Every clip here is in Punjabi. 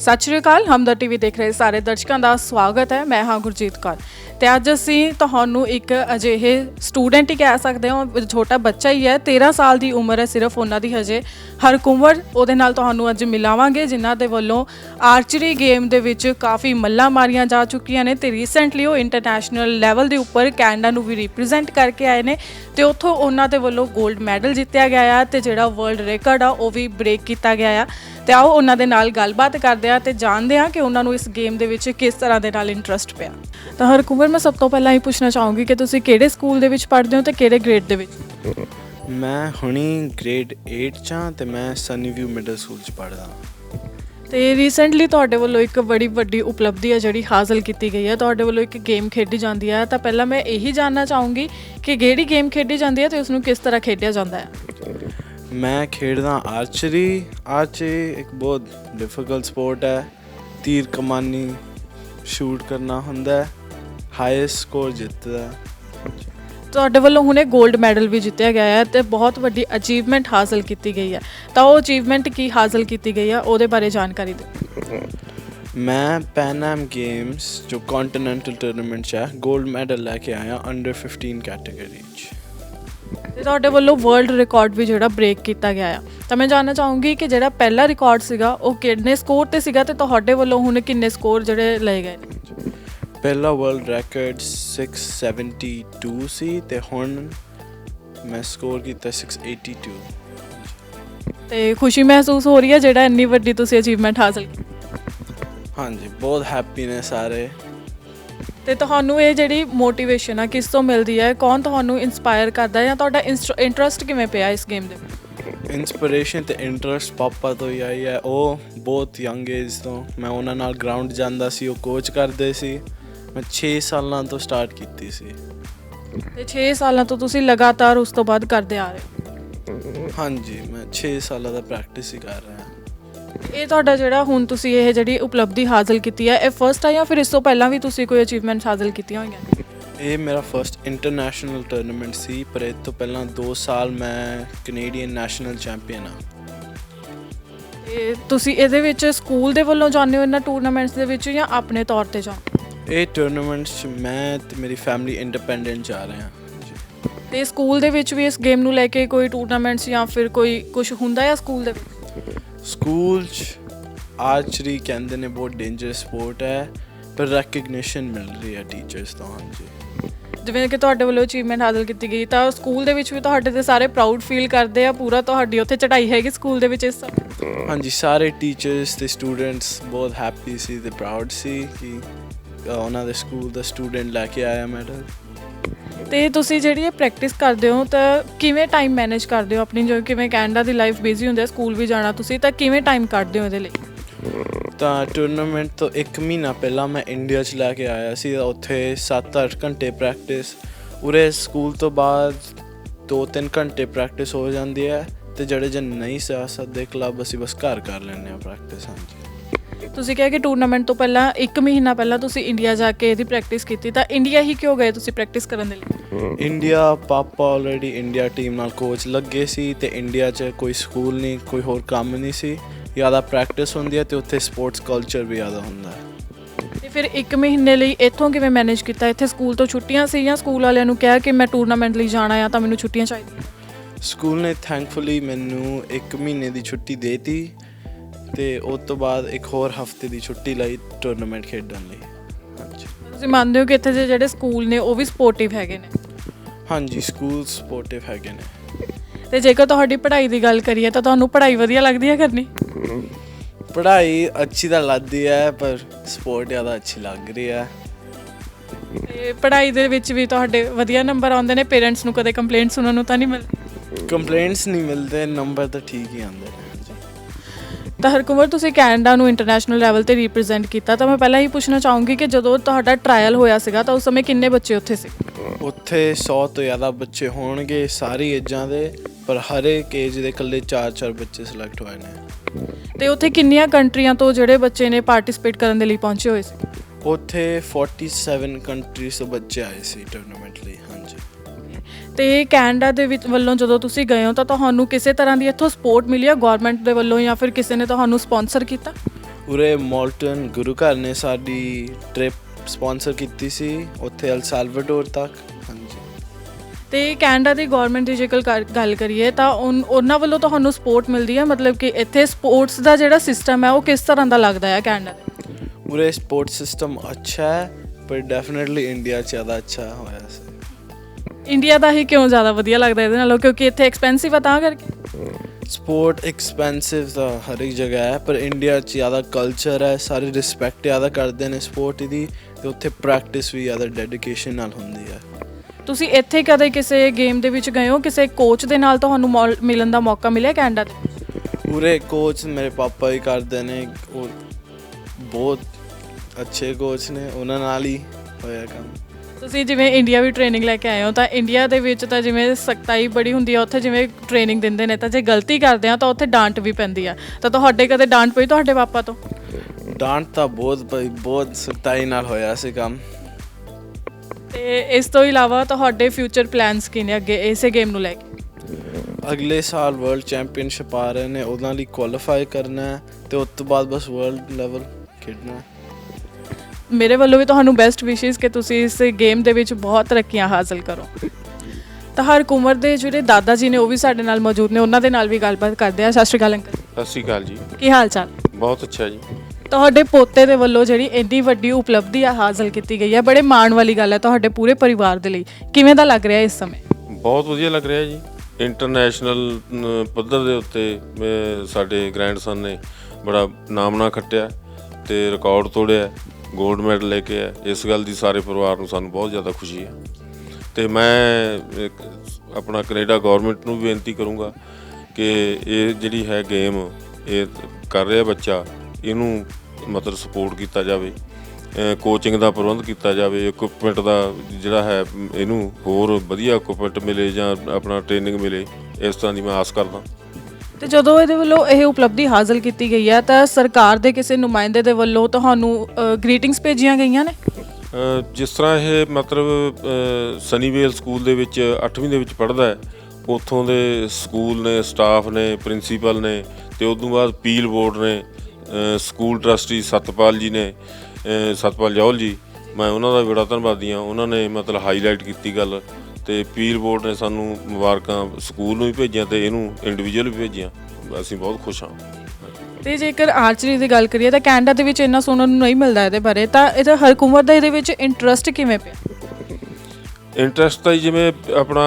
ਸਤਿ ਸ਼੍ਰੀ ਅਕਾਲ ਹਮਦਰ ਟੀਵੀ ਦੇਖ ਰਹੇ ਸਾਰੇ ਦਰਸ਼ਕਾਂ ਦਾ ਸਵਾਗਤ ਹੈ। ਮੈਂ ਹਾਂ ਗੁਰਜੀਤ ਕੌਰ। ਤੇ ਅੱਜ ਅਸੀਂ ਤੁਹਾਨੂੰ ਇੱਕ ਅਜਿਹੇ ਸਟੂਡੈਂਟ ਹੀ ਕਹਿ ਸਕਦੇ ਹਾਂ ਛੋਟਾ ਬੱਚਾ ਹੀ ਹੈ 13 ਸਾਲ ਦੀ ਉਮਰ ਹੈ ਸਿਰਫ ਉਹਨਾਂ ਦੀ ਹਜੇ। ਹਰ ਕੁੰਵਰ ਉਹਦੇ ਨਾਲ ਤੁਹਾਨੂੰ ਅੱਜ ਮਿਲਾਵਾਂਗੇ, ਜਿਨ੍ਹਾਂ ਦੇ ਵੱਲੋਂ ਆਰਚਰੀ ਗੇਮ ਦੇ ਵਿੱਚ ਕਾਫੀ ਮੱਲਾਂ ਮਾਰੀਆਂ ਜਾ ਚੁੱਕੀਆਂ ਨੇ ਤੇ ਰੀਸੈਂਟਲੀ ਉਹ ਇੰਟਰਨੈਸ਼ਨਲ ਲੈਵਲ ਦੇ ਉੱਪਰ ਕੈਨੇਡਾ ਨੂੰ ਵੀ ਰਿਪਰੈਜ਼ੈਂਟ ਕਰਕੇ ਆਏ ਨੇ ਤੇ ਉੱਥੋਂ ਉਹਨਾਂ ਦੇ ਵੱਲੋਂ 골ਡ ਮੈਡਲ ਜਿੱਤਿਆ ਗਿਆ ਆ ਤੇ ਜਿਹੜਾ ਵਰਲਡ ਰਿਕਾਰਡ ਆ, ਉਹ ਵੀ ਬ੍ਰੇਕ ਕੀਤਾ ਗਿਆ ਆ। ਤੇ ਆਓ ਉਹਨਾਂ ਦੇ ਨਾਲ ਗੱਲਬਾਤ ਕਰਦੇ ਆ ਤੇ ਜਾਣਦੇ ਆ ਕਿ ਉਹਨਾਂ ਨੂੰ ਇਸ ਗੇਮ ਦੇ ਵਿੱਚ ਕਿਸ ਤਰ੍ਹਾਂ ਦੇ ਨਾਲ ਇੰਟਰਸਟ ਪਿਆ। ਤਾਂ ਹਰਕੁੰਵਰ ਮੈਂ ਸਭ ਤੋਂ ਪਹਿਲਾਂ ਇਹ ਪੁੱਛਣਾ ਚਾਹੂੰਗੀ ਕਿ ਤੁਸੀਂ ਕਿਹੜੇ ਸਕੂਲ ਦੇ ਵਿੱਚ ਪੜ੍ਹਦੇ ਹੋ ਤੇ ਕਿਹੜੇ ਗ੍ਰੇਡ ਦੇ ਵਿੱਚ? ਮੈਂ ਹੁਣੀ ਗ੍ਰੇਡ 8 ਚ ਹਾਂ ਤੇ ਮੈਂ ਸਨੀ ਵਿਊ ਮਿਡਲ ਸਕੂਲ ਚ ਪੜ੍ਹਦਾ ਤੇ ਰੀਸੈਂਟਲੀ ਤੁਹਾਡੇ ਵੱਲੋਂ ਇੱਕ ਬੜੀ ਵੱਡੀ ਉਪਲਬਧੀ ਹੈ ਜਿਹੜੀ ਹਾਸਲ ਕੀਤੀ ਗਈ ਹੈ ਤੁਹਾਡੇ ਵੱਲੋਂ ਇੱਕ ਗੇਮ ਖੇਡੀ ਜਾਂਦੀ ਹੈ ਤਾਂ ਪਹਿਲਾਂ ਮੈਂ ਇਹੀ ਜਾਣਨਾ ਚਾਹੂੰਗੀ ਕਿ ਕਿਹੜੀ ਗੇਮ ਖੇਡੀ ਜਾਂਦੀ ਹੈ ਤੇ ਉਸ ਨੂੰ ਕਿਸ ਤਰ੍ਹਾਂ ਖੇਡਿਆ ਜਾਂਦਾ ਹੈ ਮੈਂ ਖੇਡਦਾ ਆਰਚਰੀ ਆਰਚਰੀ ਇੱਕ ਬਹੁਤ ਡਿਫਿਕਲਟ ਸਪੋਰਟ ਹੈ। ਤੀਰ ਕਮਾਨੀ ਸ਼ੂਟ ਕਰਨਾ ਹੁੰਦਾ ਹੈ। ਹਾਈਐਸਟ ਸਕੋਰ ਜਿੱਤਦਾ। ਤੁਹਾਡੇ ਵੱਲੋਂ ਹੁਣੇ 골ਡ ਮੈਡਲ ਵੀ ਜਿੱਤਿਆ ਗਿਆ ਹੈ ਤੇ ਬਹੁਤ ਵੱਡੀ ਅਚੀਵਮੈਂਟ ਹਾਸਲ ਕੀਤੀ ਗਈ ਹੈ। ਤਾਂ ਉਹ ਅਚੀਵਮੈਂਟ ਕੀ ਹਾਸਲ ਕੀਤੀ ਗਈ ਹੈ ਉਹਦੇ ਬਾਰੇ ਜਾਣਕਾਰੀ ਦਿਓ। ਮੈਂ ਪੈਨ ਐਮ ਗੇਮਸ ਜੋ ਕੰਟੀਨੈਂਟਲ ਟੂਰਨਾਮੈਂਟ ਚ ਹੈ 골ਡ ਮੈਡਲ ਲੈ ਕੇ ਆਇਆ ਅੰਡਰ 15 ਕੈਟਾਗਰੀ ਚ। ਤੇ ਤੁਹਾਡੇ ਵੱਲੋਂ ਵਰਲਡ ਰਿਕਾਰਡ ਵੀ ਜਿਹੜਾ ਬ੍ਰੇਕ ਕੀਤਾ ਗਿਆ ਆ। ਤਾਂ ਮੈਂ ਜਾਣਨਾ ਚਾਹੂੰਗੀ ਕਿ ਜਿਹੜਾ ਪਹਿਲਾ ਰਿਕਾਰਡ ਸੀਗਾ ਉਹ ਕਿੰਨੇ ਸਕੋਰ ਤੇ ਸੀਗਾ ਤੇ ਤੁਹਾਡੇ ਵੱਲੋਂ ਹੁਣ ਕਿੰਨੇ ਸਕੋਰ ਜਿਹੜੇ ਲਏ ਗਏ ਨੇ? ਪਹਿਲਾ ਵਰਲਡ ਰੈਕੋਰਡ 672 ਸੀ ਤੇ ਹੁਣ ਮੈਂ ਸਕੋਰ ਕੀਤਾ 682 ਤੇ ਖੁਸ਼ੀ ਮਹਿਸੂਸ ਹੋ ਰਹੀ ਹੈ ਜਿਹੜਾ ਇੰਨੀ ਵੱਡੀ ਤੁਸੀਂ ਅਚੀਵਮੈਂਟ ਹਾਸਲ ਕੀਤੀ? ਹਾਂਜੀ ਬਹੁਤ ਹੈਪੀ ਨੇ ਸਾਰੇ। ਤੇ ਤੁਹਾਨੂੰ ਇਹ ਜਿਹੜੀ ਮੋਟੀਵੇਸ਼ਨ ਆ ਕਿਸ ਤੋਂ ਮਿਲਦੀ ਹੈ? ਕੌਣ ਤੁਹਾਨੂੰ ਇਨਸਪਾਇਰ ਕਰਦਾ ਹੈ ਜਾਂ ਤੁਹਾਡਾ ਇੰਟਰਸਟ ਕਿਵੇਂ ਪਿਆ ਇਸ ਗੇਮ ਦੇ ਇਨਸਪੀਰੇਸ਼ਨ ਤੇ ਇੰਟਰਸਟ ਪਾਪਾ ਤੋਂ ਹੀ ਆਈ ਹੈ। ਉਹ ਬਹੁਤ ਯੰਗ ਏਜ ਤੋਂ ਮੈਂ ਉਹਨਾਂ ਨਾਲ ਗਰਾਊਂਡ ਜਾਂਦਾ ਸੀ ਉਹ ਕੋਚ ਕਰਦੇ ਸੀ। ਮੈਂ 6 ਸਾਲਾਂ ਤੋਂ ਸਟਾਰਟ ਕੀਤੀ ਸੀ। ਤੇ 6 ਸਾਲਾਂ ਤੋਂ ਤੁਸੀਂ ਲਗਾਤਾਰ ਉਸ ਤੋਂ ਬਾਅਦ ਕਰਦੇ ਆ ਰਹੇ ਹੋ? ਹਾਂਜੀ ਮੈਂ 6 ਸਾਲਾਂ ਦਾ ਪ੍ਰੈਕਟਿਸ ਹੀ ਕਰ ਰਿਹਾ ਇਹ ਤੁਹਾਡਾ ਜਿਹੜਾ ਹੁਣ ਤੁਸੀਂ ਇਹ ਜਿਹੜੀ ਉਪਲਬਧੀ ਹਾਸਲ ਕੀਤੀ ਹੈ ਇਹ ਫਰਸਟ ਆ ਜਾਂ ਫਿਰ ਇਸ ਤੋਂ ਪਹਿਲਾਂ ਵੀ ਤੁਸੀਂ ਕੋਈ ਅਚੀਵਮੈਂਟ ਹਾਸਲ ਕੀਤੀਆਂ ਹੋਈਆਂ? ਨੇ ਇਹ ਮੇਰਾ ਫਰਸਟ ਇੰਟਰਨੈਸ਼ਨਲ ਟੂਰਨਾਮੈਂਟ ਸੀ ਪਰ ਇਹ ਤੋਂ ਪਹਿਲਾਂ 2 ਸਾਲ ਮੈਂ ਕੈਨੇਡੀਅਨ ਨੈਸ਼ਨਲ ਚੈਂਪੀਅਨ ਆ ਤੇ ਤੁਸੀਂ ਇਹਦੇ ਵਿੱਚ ਸਕੂਲ ਦੇ ਵੱਲੋਂ ਜਾਂਦੇ ਹੋ ਇਹਨਾਂ ਟੂਰਨਾਮੈਂਟਸ ਦੇ ਵਿੱਚ ਜਾਂ ਆਪਣੇ ਤੌਰ ਤੇ ਜਾਂਦੇ? ਇਹ ਟੂਰਨਾਮੈਂਟਸ 'ਚ ਮੈਂ ਤੇ ਮੇਰੀ ਫੈਮਿਲੀ ਇੰਡੀਪੈਂਡੈਂਟ ਜਾ ਰਹੇ ਹਾਂ। ਤੇ ਸਕੂਲ ਦੇ ਵਿੱਚ ਵੀ ਇਸ ਗੇਮ ਨੂੰ ਲੈ ਕੇ ਕੋਈ ਟੂਰਨਾਮੈਂਟਸ ਜਾਂ ਫਿਰ ਕੋਈ ਕੁਝ ਹੁੰਦਾ ਹੈ ਸਕੂਲ ਦੇ ਵਿੱਚ? ਸਕੂਲ 'ਚ ਆਰਚਰੀ ਕਹਿੰਦੇ ਨੇ ਬਹੁਤ ਡੇਂਜਰਸ ਸਪੋਰਟ ਹੈ ਪਰ ਰੈਕਗਨੀਸ਼ਨ ਮਿਲ ਰਹੀ ਹੈ ਟੀਚਰਸ ਤੋਂ ਹਾਂਜੀ ਜਿਵੇਂ ਕਿ ਤੁਹਾਡੇ ਵੱਲੋਂ ਅਚੀਵਮੈਂਟ ਹਾਸਲ ਕੀਤੀ ਗਈ ਤਾਂ ਸਕੂਲ ਦੇ ਵਿੱਚ ਵੀ ਤੁਹਾਡੇ ਤੇ ਸਾਰੇ ਪ੍ਰਾਊਡ ਫੀਲ ਕਰਦੇ ਆ ਪੂਰਾ ਤੁਹਾਡੀ ਉੱਥੇ ਚੜ੍ਹਾਈ ਹੈਗੀ ਸਕੂਲ ਦੇ ਵਿੱਚ ਇਸ ਸਮੇਂ? ਹਾਂਜੀ ਸਾਰੇ ਟੀਚਰਸ ਤੇ ਸਟੂਡੈਂਟਸ ਬਹੁਤ ਹੈਪੀ ਸੀ ਤੇ ਪ੍ਰਾਊਡ ਸੀ ਕਿ ਉਹਨਾਂ ਦੇ ਸਕੂਲ ਦਾ ਸਟੂਡੈਂਟ ਲੈ ਕੇ ਆਇਆ ਮੈਡਲ ਤੇ ਤੁਸੀਂ ਜਿਹੜੀ ਇਹ ਪ੍ਰੈਕਟਿਸ ਕਰਦੇ ਹੋ ਤਾਂ ਕਿਵੇਂ ਟਾਈਮ ਮੈਨੇਜ ਕਰਦੇ ਹੋ ਆਪਣੀ? ਜੋ ਕਿਵੇਂ ਕੈਨੇਡਾ ਦੀ ਲਾਈਫ ਬਿਜ਼ੀ ਹੁੰਦੀ ਹੈ ਸਕੂਲ ਵੀ ਜਾਣਾ ਤੁਸੀਂ ਤਾਂ ਕਿਵੇਂ ਟਾਈਮ ਕੱਢਦੇ ਹੋ ਇਹਦੇ ਲਈ? ਤਾਂ ਟੂਰਨਾਮੈਂਟ ਤੋਂ 1 ਮਹੀਨਾ ਪਹਿਲਾਂ ਮੈਂ ਇੰਡੀਆ 'ਚ ਲੈ ਕੇ ਆਇਆ ਸੀ ਉੱਥੇ 7-8 ਘੰਟੇ ਪ੍ਰੈਕਟਿਸ ਉਰੇ ਸਕੂਲ ਤੋਂ ਬਾਅਦ 2-3 ਘੰਟੇ ਪ੍ਰੈਕਟਿਸ ਹੋ ਜਾਂਦੀ ਹੈ ਤੇ ਜਿਹੜੇ ਜੇ ਨਹੀਂ ਸਾ ਸਕਦੇ ਕਲੱਬ ਅਸੀਂ ਬਸ ਘਰ ਕਰ ਲੈਂਦੇ ਆ ਪ੍ਰੈਕਟਿਸ ਹਾਂਜੀ। ਤੁਸੀਂ ਕਿਹਾ ਕਿ ਟੂਰਨਾਮੈਂਟ ਤੋਂ ਪਹਿਲਾਂ 1 ਮਹੀਨਾ ਪਹਿਲਾਂ ਤੁਸੀਂ ਇੰਡੀਆ ਜਾ ਕੇ ਇਹਦੀ ਪ੍ਰੈਕਟਿਸ ਕੀਤੀ ਤਾਂ ਇੰਡੀਆ ਹੀ ਕਿਉਂ ਗਏ ਤੁਸੀਂ ਪ੍ਰੈਕਟਿਸ ਕਰਨ ਦੇ ਲਈ? ਇੰਡੀਆ ਪਾਪਾ ਆਲਰੇਡੀ ਇੰਡੀਆ ਟੀਮ ਨਾਲ ਕੋਚ ਲੱਗੇ ਸੀ ਤੇ ਇੰਡੀਆ 'ਚ ਕੋਈ ਸਕੂਲ ਨਹੀਂ ਕੋਈ ਹੋਰ ਕੰਮ ਨਹੀਂ ਸੀ। ਜ਼ਿਆਦਾ ਪ੍ਰੈਕਟਿਸ ਹੁੰਦੀ ਹੈ ਤੇ ਉੱਥੇ ਸਪੋਰਟਸ ਕਲਚਰ ਵੀ ਜ਼ਿਆਦਾ ਹੁੰਦਾ ਹੈ। ਤੇ ਫਿਰ 1 ਮਹੀਨੇ ਲਈ ਇੱਥੋਂ ਕਿਵੇਂ ਮੈਨੇਜ ਕੀਤਾ? ਇੱਥੇ ਸਕੂਲ ਤੋਂ ਛੁੱਟੀਆਂ ਸੀ ਜਾਂ ਸਕੂਲ ਵਾਲਿਆਂ ਨੂੰ ਕਿਹਾ ਕਿ ਮੈਂ ਟੂਰਨਾਮੈਂਟ ਲਈ ਜਾਣਾ ਆ ਤਾਂ ਮੈਨੂੰ ਛੁੱਟੀਆਂ ਚਾਹੀਦੀਆਂ? ਸਕੂਲ ਨੇ ਥੈਂਕਫੁਲੀ ਮੈਨੂੰ 1 ਮਹੀਨੇ ਦੀ ਛੁੱਟੀ ਦੇਤੀ। ਤੇ ਉਸ ਤੋਂ ਬਾਅਦ ਇੱਕ ਹੋਰ ਹਫ਼ਤੇ ਦੀ ਛੁੱਟੀ ਲਈ ਟੂਰਨਾਮੈਂਟ ਖੇਡਣ ਲਈ। ਹਾਂਜੀ ਤੁਸੀਂ ਮੰਨਦੇ ਹੋ ਕਿ ਇੱਥੇ ਦੇ ਜਿਹੜੇ ਸਕੂਲ ਨੇ ਉਹ ਵੀ ਸਪੋਰਟਿਵ ਹੈਗੇ ਨੇ? ਹਾਂਜੀ ਸਕੂਲ ਸਪੋਰਟਿਵ ਹੈਗੇ ਨੇ। ਤੇ ਜੇਕਰ ਤੁਹਾਡੀ ਪੜ੍ਹਾਈ ਦੀ ਗੱਲ ਕਰੀਏ ਤਾਂ ਤੁਹਾਨੂੰ ਪੜ੍ਹਾਈ ਵਧੀਆ ਲੱਗਦੀ ਹੈ ਕਰਨੀ ਪੜ੍ਹਾਈ ਅੱਛੀ ਤਾਂ ਲੱਗਦੀ ਹੈ ਪਰ ਸਪੋਰਟ ਜ਼ਿਆਦਾ ਅੱਛੀ ਲੱਗ ਰਹੀ ਹੈ। ਤੇ ਪੜ੍ਹਾਈ ਦੇ ਵਿੱਚ ਵੀ ਤੁਹਾਡੇ ਵਧੀਆ ਨੰਬਰ ਆਉਂਦੇ ਨੇ ਪੇਰੈਂਟਸ ਨੂੰ ਕਦੇ ਕੰਪਲੇਂਟ ਸੁਣਨ ਨੂੰ ਤਾਂ ਨਹੀਂ ਮਿਲਦੀ? ਕੰਪਲੇਂਟਸ ਨਹੀਂ ਮਿਲਦੇ ਨੰਬਰ ਤਾਂ ਠੀਕ ਹੀ ਆਉਂਦੇ ਨੇ। ਤਾਂ ਹਰਕੁਮਰ ਤੁਸੀਂ ਕੈਨੇਡਾ ਨੂੰ ਇੰਟਰਨੈਸ਼ਨਲ ਲੈਵਲ ਤੇ ਰਿਪਰੈਜ਼ੈਂਟ ਕੀਤਾ। ਤਾਂ ਮੈਂ ਪਹਿਲਾਂ ਹੀ ਪੁੱਛਣਾ ਚਾਹੂੰਗੀ ਕਿ ਜਦੋਂ ਤੁਹਾਡਾ ਟ੍ਰਾਇਲ ਹੋਇਆ ਸੀਗਾ ਤਾਂ ਉਸ ਸਮੇਂ ਕਿੰਨੇ ਬੱਚੇ ਉੱਥੇ ਸੀ? ਉੱਥੇ 100 ਤੋਂ ਜ਼ਿਆਦਾ ਬੱਚੇ ਹੋਣਗੇ ਸਾਰੀ ਏਜਾਂ ਦੇ ਪਰ ਹਰ ਇੱਕ ਏਜ ਦੇ ਇਕੱਲੇ 4-4 ਬੱਚੇ ਸਿਲੈਕਟ ਹੋਏ ਨੇ। ਤੇ ਉੱਥੇ ਕਿੰਨੀਆਂ ਕੰਟਰੀਆਂ ਤੋਂ ਜਿਹੜੇ ਬੱਚੇ ਨੇ ਪਾਰਟਿਸਿਪੇਟ ਕਰਨ ਦੇ ਲਈ ਪਹੁੰਚੇ ਹੋਏ ਸੀ? ਉੱਥੇ 47 ਕੰਟਰੀਜ਼ ਤੋਂ ਬੱਚੇ ਆਏ ਸੀ ਟੂਰਨਾਮੈਂਟ ਲਈ। ਤੇ ਕੈਨੇਡਾ ਦੇ ਵਿੱਚ ਵੱਲੋਂ ਜਦੋਂ ਤੁਸੀਂ ਗਏ ਹੋ ਤਾਂ ਤੁਹਾਨੂੰ ਕਿਸੇ ਤਰ੍ਹਾਂ ਦੀ ਇੱਥੋਂ ਸਪੋਰਟ ਮਿਲੀ ਹੈ ਗਵਰਨਮੈਂਟ ਦੇ ਵੱਲੋਂ ਜਾਂ ਫਿਰ ਕਿਸੇ ਨੇ ਤੁਹਾਨੂੰ ਸਪਾਂਸਰ ਕੀਤਾ? ਉਰੇ ਮੋਲਟਨ ਗੁਰੂ ਘਰ ਨੇ ਸਾਡੀ ਟ੍ਰਿਪ ਸਪਾਂਸਰ ਕੀਤੀ ਸੀ ਉੱਥੇ ਅਲ ਸਾਲਵਾਡੋਰ ਤੱਕ। ਹਾਂਜੀ। ਤੇ ਕੈਨੇਡਾ ਦੀ ਗਵਰਨਮੈਂਟ ਦੀ ਜੇਕਰ ਕਰ- ਗੱਲ ਕਰੀਏ ਤਾਂ ਉਹਨਾਂ ਵੱਲੋਂ ਤੁਹਾਨੂੰ ਸਪੋਰਟ ਮਿਲਦੀ ਹੈ ਮਤਲਬ ਕਿ ਇੱਥੇ ਸਪੋਰਟਸ ਦਾ ਜਿਹੜਾ ਸਿਸਟਮ ਹੈ ਉਹ ਕਿਸ ਤਰ੍ਹਾਂ ਦਾ ਲੱਗਦਾ ਹੈ ਕੈਨੇਡਾ ਦੇ? ਉਰੇ ਸਪੋਰਟ ਸਿਸਟਮ ਅੱਛਾ ਹੈ ਪਰ ਡੈਫੀਨਿਟਲੀ ਇੰਡੀਆ ਜ਼ਿਆਦਾ ਅੱਛਾ ਹੋਇਆ ਸੀ। ਇੰਡੀਆ ਦਾ ਹੀ ਕਿਉਂ ਜ਼ਿਆਦਾ ਵਧੀਆ ਲੱਗਦਾ ਇਹਦੇ ਨਾਲੋਂ? ਕਿਉਂਕਿ ਇੱਥੇ ਐਕਸਪੈਂਸਿਵ ਆ ਤਾਂ ਕਰਕੇ। ਸਪੋਰਟ ਐਕਸਪੈਂਸਿਵ ਤਾਂ ਹਰ ਇੱਕ ਜਗ੍ਹਾ ਹੈ ਪਰ ਇੰਡੀਆ 'ਚ ਜ਼ਿਆਦਾ ਕਲਚਰ ਹੈ ਸਾਰੇ ਰਿਸਪੈਕਟ ਜ਼ਿਆਦਾ ਕਰਦੇ ਨੇ ਸਪੋਰਟ ਦੀ ਤੇ ਉੱਥੇ ਪ੍ਰੈਕਟਿਸ ਵੀ ਜ਼ਿਆਦਾ ਡੈਡੀਕੇਸ਼ਨ ਨਾਲ ਹੁੰਦੀ ਹੈ। ਤੁਸੀਂ ਇੱਥੇ ਕਦੇ ਕਿਸੇ ਗੇਮ ਦੇ ਵਿੱਚ ਗਏ ਹੋ? ਕਿਸੇ ਕੋਚ ਦੇ ਨਾਲ ਤੁਹਾਨੂੰ ਮੌਲ- ਮਿਲਣ ਦਾ ਮੌਕਾ ਮਿਲਿਆ ਕੈਨੇਡਾ ਦੇ ਪੂਰੇ ਕੋਚ ਮੇਰੇ ਪਾਪਾ ਹੀ ਕਰਦੇ ਨੇ ਉਹ ਬਹੁਤ ਅੱਛੇ ਕੋਚ ਨੇ ਉਹਨਾਂ ਨਾਲ ਹੀ ਹੋਇਆ ਕੰਮ। ਤੁਸੀਂ ਜਿਵੇਂ ਇੰਡੀਆ ਵੀ ਟ੍ਰੇਨਿੰਗ ਲੈ ਕੇ ਆਏ ਹੋ ਤਾਂ ਇੰਡੀਆ ਦੇ ਵਿੱਚ ਤਾਂ ਜਿਵੇਂ ਸਖਤਾਈ ਬੜੀ ਹੁੰਦੀ ਆ ਉੱਥੇ ਜਿਵੇਂ ਟ੍ਰੇਨਿੰਗ ਦਿੰਦੇ ਨੇ ਤਾਂ ਜੇ ਗਲਤੀ ਕਰਦੇ ਆ ਤਾਂ ਉੱਥੇ ਡਾਂਟ ਵੀ ਪੈਂਦੀ ਆ। ਤਾਂ ਤੁਹਾਡੇ ਕਦੇ ਡਾਂਟ ਪਈ ਤੁਹਾਡੇ ਪਾਪਾ ਤੋਂ? ਡਾਂਟ ਤਾਂ ਬਹੁਤ ਪਈ ਬਹੁਤ ਸਖਤਾਈ ਨਾਲ ਹੋਇਆ ਸੀ ਕੰਮ। ਤੇ ਇਸ ਤੋਂ ਇਲਾਵਾ ਤੁਹਾਡੇ ਫਿਊਚਰ ਪਲਾਨਸ ਕੀ ਨੇ ਅੱਗੇ ਇਸੇ ਗੇਮ ਨੂੰ ਲੈ ਕੇ? ਅਗਲੇ ਸਾਲ ਵਰਲਡ ਚੈਂਪੀਅਨਸ਼ਿਪ ਆ ਰਹੇ ਨੇ ਉਹਨਾਂ ਲਈ ਕੁਆਲੀਫਾਈ ਕਰਨਾ ਹੈ ਤੇ ਉਸ ਤੋਂ ਬਾਅਦ ਬਸ ਵਰਲਡ ਲੈਵਲ ਖੇਡਣਾ ਹੈ। ਮੇਰੇ ਵੱਲੋਂ ਵੀ ਤੁਹਾਨੂੰ ਬੈਸਟ ਵਿਸ਼ੇਸ ਕਿ ਤੁਸੀਂ ਇਸ ਗੇਮ ਦੇ ਵਿੱਚ ਬਹੁਤ ਤਰੱਕੀਆਂ ਹਾਸਲ ਕਰੋ। ਤਾਂ ਹਰ ਉਮਰ ਦੇ ਜਿਹੜੇ ਦਾਦਾ ਜੀ ਨੇ ਉਹ ਵੀ ਸਾਡੇ ਨਾਲ ਮੌਜੂਦ ਨੇ ਉਹਨਾਂ ਦੇ ਨਾਲ ਵੀ ਗੱਲਬਾਤ ਕਰਦੇ ਆ ਸਤਿ ਸ਼੍ਰੀ ਅਕਾਲ ਅੰਕਲ। ਸਤਿ ਸ਼੍ਰੀ ਅਕਾਲ ਜੀ। ਕੀ ਹਾਲ ਚਾਲ? ਬਹੁਤ ਅੱਛਾ ਜੀ। ਤੁਹਾਡੇ ਪੋਤੇ ਦੇ ਵੱਲੋਂ ਜਿਹੜੀ ਇੰਨੀ ਵੱਡੀ ਉਪਲਬਧੀ ਆ ਹਾਸਲ ਕੀਤੀ ਗਈ ਹੈ ਬੜੇ ਮਾਣ ਵਾਲੀ ਗੱਲ ਹੈ ਤੁਹਾਡੇ ਪੂਰੇ ਪਰਿਵਾਰ ਦੇ ਲਈ। ਕਿਵੇਂ ਦਾ ਲੱਗ ਰਿਹਾ ਇਸ ਸਮੇਂ? ਬਹੁਤ ਵਧੀਆ ਲੱਗ ਰਿਹਾ ਜੀ। ਇੰਟਰਨੈਸ਼ਨਲ ਪੱਧਰ ਦੇ ਉੱਤੇ ਸਾਡੇ ਗ੍ਰੈਂਡਸਨ ਨੇ ਬੜਾ ਨਾਮਨਾ ਖੱਟਿਆ ਤੇ ਰਿਕਾਰਡ ਤੋੜਿਆ। 골ਡ ਮੈਡਲ ਲੈ ਕੇ ਆਇਆ। ਇਸ ਗੱਲ ਦੀ ਸਾਰੇ ਪਰਿਵਾਰ ਨੂੰ ਸਾਨੂੰ ਬਹੁਤ ਜ਼ਿਆਦਾ ਖੁਸ਼ੀ ਹੈ। ਤੇ ਮੈਂ ਆਪਣਾ ਕੈਨੇਡਾ ਗਵਰਨਮੈਂਟ ਨੂੰ ਵੀ ਬੇਨਤੀ ਕਰੂੰਗਾ ਕਿ ਇਹ ਜਿਹੜੀ ਹੈ ਗੇਮ, ਇਹ ਕਰ ਰਿਹਾ ਬੱਚਾ, ਇਹਨੂੰ ਮਤਲਬ ਸਪੋਰਟ ਕੀਤਾ ਜਾਵੇ। ਕੋਚਿੰਗ ਦਾ ਪ੍ਰਬੰਧ ਕੀਤਾ ਜਾਵੇ ਇਕਵਿਪਮੈਂਟ ਦਾ ਜਿਹੜਾ ਹੈ, ਇਹਨੂੰ ਹੋਰ ਵਧੀਆ ਇਕਵਿਪਮੈਂਟ ਮਿਲੇ ਜਾਂ ਆਪਣਾ ਟ੍ਰੇਨਿੰਗ ਮਿਲੇ, ਇਸ ਤਰ੍ਹਾਂ ਦੀ ਮੈਂ ਆਸ ਕਰਦਾ। ਤੇ ਜਦੋਂ ਇਹਦੇ ਵੱਲੋਂ ਇਹ ਉਪਲਬਧੀ ਹਾਸਲ ਕੀਤੀ ਗਈ ਹੈ, ਤਾਂ ਸਰਕਾਰ ਦੇ ਕਿਸੇ ਨੁਮਾਇੰਦੇ ਦੇ ਵੱਲੋਂ ਤੁਹਾਨੂੰ ਗ੍ਰੀਟਿੰਗਸ ਭੇਜੀਆਂ ਗਈਆਂ ਨੇ? ਜਿਸ ਤਰ੍ਹਾਂ ਇਹ ਮਤਲਬ ਸਨੀਵੇਲ ਸਕੂਲ ਦੇ ਵਿੱਚ 8ਵੀਂ ਦੇ ਵਿੱਚ ਪੜ੍ਹਦਾ ਹੈ, ਉੱਥੋਂ ਦੇ ਸਕੂਲ ਨੇ, ਸਟਾਫ ਨੇ, ਪ੍ਰਿੰਸੀਪਲ ਨੇ ਤੇ ਉਸ ਤੋਂ ਬਾਅਦ ਪੀਲ ਬੋਰਡ ਨੇ ਸਕੂਲ ਟਰਸਟੀ ਸਤਪਾਲ ਜੀ ਨੇ ਸਤਪਾਲ ਜੌਲ ਜੀ, ਮੈਂ ਉਹਨਾਂ ਦਾ ਬੜਾ ਧੰਨਵਾਦੀ ਹਾਂ। ਉਹਨਾਂ ਨੇ ਮਤਲਬ ਹਾਈਲਾਈਟ ਕੀਤੀ ਗੱਲ। ਤੇ ਪੀਲ ਬੋਰਡ ਨੇ ਸਾਨੂੰ ਮੁਬਾਰਕਾਂ ਸਕੂਲ ਨੂੰ ਵੀ ਭੇਜੀਆਂ ਤੇ ਇਹਨੂੰ ਇੰਡੀਵਿਜੂਅਲ ਵੀ ਭੇਜੀਆਂ। ਅਸੀਂ ਬਹੁਤ ਖੁਸ਼ ਹਾਂ। ਤੇ ਜੇਕਰ ਆਰਚਰੀ ਦੀ ਗੱਲ ਕਰੀਏ ਤਾਂ ਕੈਨੇਡਾ ਦੇ ਵਿੱਚ ਇੰਨਾ ਸੁਣਨ ਨੂੰ ਨਹੀਂ ਮਿਲਦਾ ਇਹਦੇ ਬਾਰੇ ਤਾਂ ਇਹਦਾ ਹਰ ਉਮਰ ਦਾ ਇਹਦੇ ਵਿੱਚ ਇੰਟਰਸਟ ਕਿਵੇਂ ਪਿਆ? ਇੰਟਰਸਟ ਤਾਂ ਜਿਵੇਂ ਆਪਣਾ